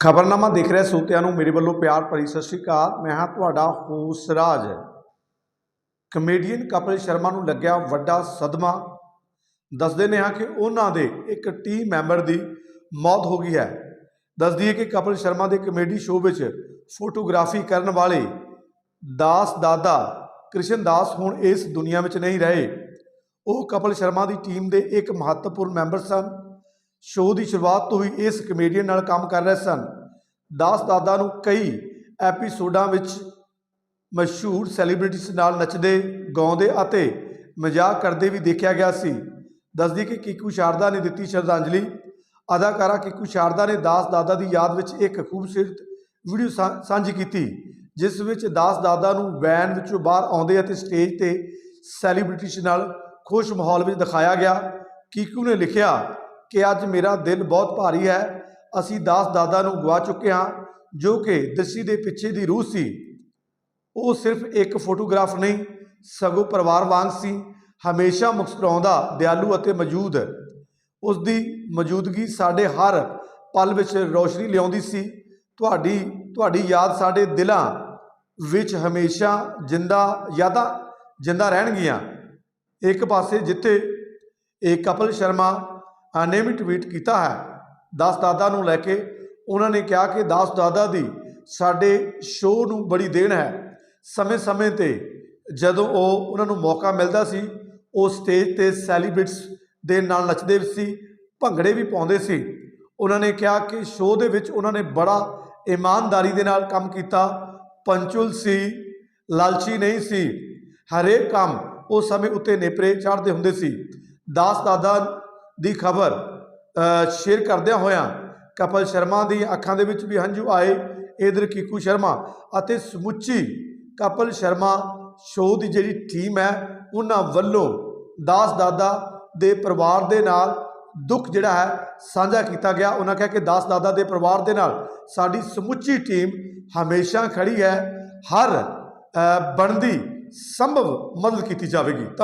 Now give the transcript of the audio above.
ਖਬਰਨਾਮਾ ਦੇਖ ਰਹੇ ਸਰੋਤਿਆਂ ਨੂੰ, ਮੇਰੇ ਵੱਲੋਂ ਪਿਆਰ ਭਰੀ ਸਤਿ ਸ਼੍ਰੀ ਅਕਾਲ। ਮੈਂ ਹਾਂ ਤੁਹਾਡਾ ਹੋਸ ਰਾਜ ਕਮੇਡੀਅਨ ਕਪਿਲ ਸ਼ਰਮਾ ਨੂੰ ਲੱਗਿਆ ਵੱਡਾ ਸਦਮਾ। ਦੱਸਦੇ ਨੇ ਹਾਂ ਕਿ ਉਹਨਾਂ ਦੇ ਇੱਕ ਟੀਮ ਮੈਂਬਰ ਦੀ ਮੌਤ ਹੋ ਗਈ ਹੈ। ਦੱਸਦੀ ਹੈ ਕਿ ਕਪਿਲ ਸ਼ਰਮਾ ਦੇ ਕਮੇਡੀ ਸ਼ੋਅ ਵਿੱਚ ਫੋਟੋਗ੍ਰਾਫੀ ਕਰਨ ਵਾਲੇ ਦਾਸ ਦਾਦਾ ਕ੍ਰਿਸ਼ਨ ਦਾਸ ਹੁਣ ਇਸ ਦੁਨੀਆ ਵਿੱਚ ਨਹੀਂ ਰਹੇ। ਉਹ ਕਪਿਲ ਸ਼ਰਮਾ ਦੀ ਟੀਮ ਦੇ ਇੱਕ ਮਹੱਤਵਪੂਰਨ ਮੈਂਬਰ ਸਨ। ਸ਼ੋਅ ਦੀ ਸ਼ੁਰੂਆਤ ਤੋਂ ਹੀ ਇਸ ਕਮੇਡੀਅਨ ਨਾਲ ਕੰਮ ਕਰ ਰਹੇ ਸਨ। ਦਾਸ ਦਾਦਾ ਨੂੰ ਕਈ ਐਪੀਸੋਡਾਂ ਵਿੱਚ ਮਸ਼ਹੂਰ ਸੈਲੀਬ੍ਰਿਟੀਜ਼ ਨਾਲ ਨੱਚਦੇ, ਗਾਉਂਦੇ ਅਤੇ ਮਜ਼ਾਕ ਕਰਦੇ ਵੀ ਦੇਖਿਆ ਗਿਆ ਸੀ। ਦੱਸਦੀ ਕਿ ਕਿਕੂ ਸ਼ਾਰਦਾ ਨੇ ਦਿੱਤੀ ਸ਼ਰਧਾਂਜਲੀ। ਅਦਾਕਾਰਾ ਕਿਕੂ ਸ਼ਾਰਦਾ ਨੇ ਦਾਸ ਦਾਦਾ ਦੀ ਯਾਦ ਵਿੱਚ ਇੱਕ ਖੂਬਸੂਰਤ ਵੀਡੀਓ ਸਾ- ਸਾਂਝੀ ਕੀਤੀ, ਜਿਸ ਵਿੱਚ ਦਾਸ ਦਾਦਾ ਨੂੰ ਵੈਨ ਵਿੱਚੋਂ ਬਾਹਰ ਆਉਂਦੇ ਅਤੇ ਸਟੇਜ ਤੇ ਸੈਲੀਬ੍ਰਿਟੀਜ਼ ਨਾਲ ਖੁਸ਼ ਮਾਹੌਲ ਵਿੱਚ ਦਿਖਾਇਆ ਗਿਆ। ਕੀਕੂ ਨੇ ਲਿਖਿਆ ਕਿ ਅੱਜ ਮੇਰਾ ਦਿਲ ਬਹੁਤ ਭਾਰੀ ਹੈ। ਅਸੀਂ ਦਾਸ ਦਾਦਾ ਨੂੰ ਗਵਾ ਚੁੱਕੇ ਹਾਂ, ਜੋ ਕਿ ਦਸੀ ਦੇ ਪਿੱਛੇ ਦੀ ਰੂਹ ਸੀ। ਉਹ ਸਿਰਫ ਇੱਕ ਫੋਟੋਗ੍ਰਾਫ ਨਹੀਂ, ਸਗੋਂ ਪਰਿਵਾਰ ਵਾਂਗ ਸੀ। ਹਮੇਸ਼ਾ ਮੁਸਕਰਾਉਂਦਾ, ਦਿਆਲੂ ਅਤੇ ਮੌਜੂਦ। ਉਸ ਦੀ ਮੌਜੂਦਗੀ ਸਾਡੇ ਹਰ ਪਲ ਵਿੱਚ ਰੌਸ਼ਨੀ ਲਿਆਉਂਦੀ ਸੀ। ਤੁਹਾਡੀ ਤੁਹਾਡੀ ਯਾਦ ਸਾਡੇ ਦਿਲਾਂ ਵਿੱਚ ਹਮੇਸ਼ਾ ਜਿੰਦਾ ਯਾਦਾਂ, ਜਿੰਦਾ ਰਹਿਣਗੀਆਂ। ਇੱਕ ਪਾਸੇ ਜਿੱਥੇ ਇਹ ਕਪਿਲ ਸ਼ਰਮਾ ਨੇ ਵੀ ਟਵੀਟ ਕੀਤਾ ਹੈ। ਦਾਸ ਦਾਦਾ ਨੂੰ ਲੈ ਕੇ ਉਹਨਾਂ ਨੇ ਕਿਹਾ ਕਿ ਦਾਸ ਦਾਦਾ ਦੀ ਸਾਡੇ ਸ਼ੋਅ ਨੂੰ ਬੜੀ ਦੇਣ ਹੈ। ਸਮੇਂ-ਸਮੇਂ ਤੇ ਜਦੋਂ ਉਹ ਉਹਨਾਂ ਨੂੰ ਮੌਕਾ ਮਿਲਦਾ ਸੀ, ਉਹ ਸਟੇਜ ਤੇ ਸੈਲੀਬ੍ਰਿਟਸ ਦੇ ਨਾਲ ਨੱਚਦੇ ਸੀ, ਭੰਗੜੇ ਵੀ ਪਾਉਂਦੇ ਸੀ। ਉਹਨਾਂ ਨੇ ਕਿਹਾ ਕਿ ਸ਼ੋਅ ਦੇ ਵਿੱਚ ਉਹਨਾਂ ਨੇ ਬੜਾ ਇਮਾਨਦਾਰੀ ਦੇ ਨਾਲ ਕੰਮ ਕੀਤਾ। ਪੰਚੁਲ ਸੀ, ਲਾਲਚੀ ਨਹੀਂ ਸੀ, ਹਰੇਕ ਕੰਮ ਉਹ ਸਮੇਂ ਉੱਤੇ ਨੇਪਰੇ ਚੜ੍ਹਦੇ ਹੁੰਦੇ ਸੀ। ਦਾਸ ਦਾਦਾ ਦੀ ਖਬਰ ਸ਼ੇਅਰ ਕਰਦਿਆਂ ਹੋਇਆਂ ਕਪਲ ਸ਼ਰਮਾ ਦੀ ਅੱਖਾਂ ਦੇ ਵਿੱਚ ਵੀ ਹੰਝੂ ਆਏ। ਇਧਰ ਕੀਕੂ ਸ਼ਰਮਾ ਅਤੇ ਸਮੁੱਚੀ ਕਪਲ ਸ਼ਰਮਾ ਸ਼ੋਅ ਦੀ ਜਿਹੜੀ ਟੀਮ ਹੈ, ਉਹਨਾਂ ਵੱਲੋਂ ਦਾਸ ਦਾਦਾ ਦੇ ਪਰਿਵਾਰ ਦੇ ਨਾਲ ਦੁੱਖ ਜਿਹੜਾ ਹੈ, ਸਾਂਝਾ ਕੀਤਾ ਗਿਆ। ਉਹਨਾਂ ਕਿਹਾ ਕਿ ਦਾਸ ਦਾਦਾ ਦੇ ਪਰਿਵਾਰ ਦੇ ਨਾਲ ਸਾਡੀ ਸਮੁੱਚੀ ਟੀਮ ਹਮੇਸ਼ਾ ਖੜੀ ਹੈ। ਹਰ ਬਣਦੀ ਸੰਭਵ ਮਦਦ ਕੀਤੀ ਜਾਵੇਗੀ। ਧੰਨ-